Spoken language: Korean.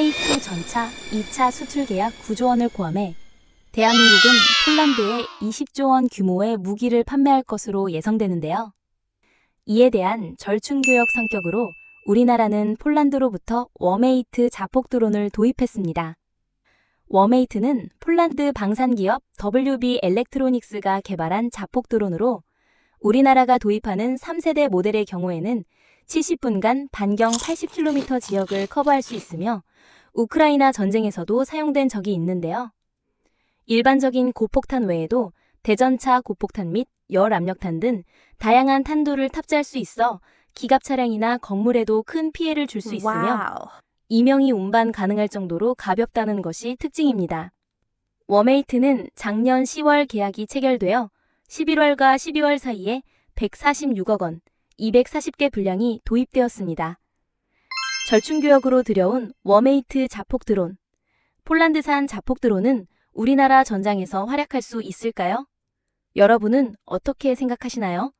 K2 전차 2차 수출 계약 9조 원을 포함해 대한민국은 폴란드에 20조 원 규모의 무기를 판매할 것으로 예상되는데요. 이에 대한 절충교역 성격으로 우리나라는 폴란드로부터 웜에이트 자폭 드론을 도입했습니다. 웜에이트는 폴란드 방산기업 WB 엘렉트로닉스가 개발한 자폭 드론으로 우리나라가 도입하는 3세대 모델의 경우에는 70분간 반경 80km 지역을 커버할 수 있으며 우크라이나 전쟁에서도 사용된 적이 있는데요. 일반적인 고폭탄 외에도 대전차 고폭탄 및 열압력탄 등 다양한 탄두를 탑재할 수 있어 기갑 차량이나 건물에도 큰 피해를 줄 수 있으며. 이명이 운반 가능할 정도로 가볍다는 것이 특징입니다. 웜에이트는 작년 10월 계약이 체결되어 11월과 12월 사이에 146억 원, 240개 분량이 도입되었습니다. 절충교역으로 들여온 웜에이트 자폭 드론. 폴란드산 자폭 드론은 우리나라 전장에서 활약할 수 있을까요? 여러분은 어떻게 생각하시나요?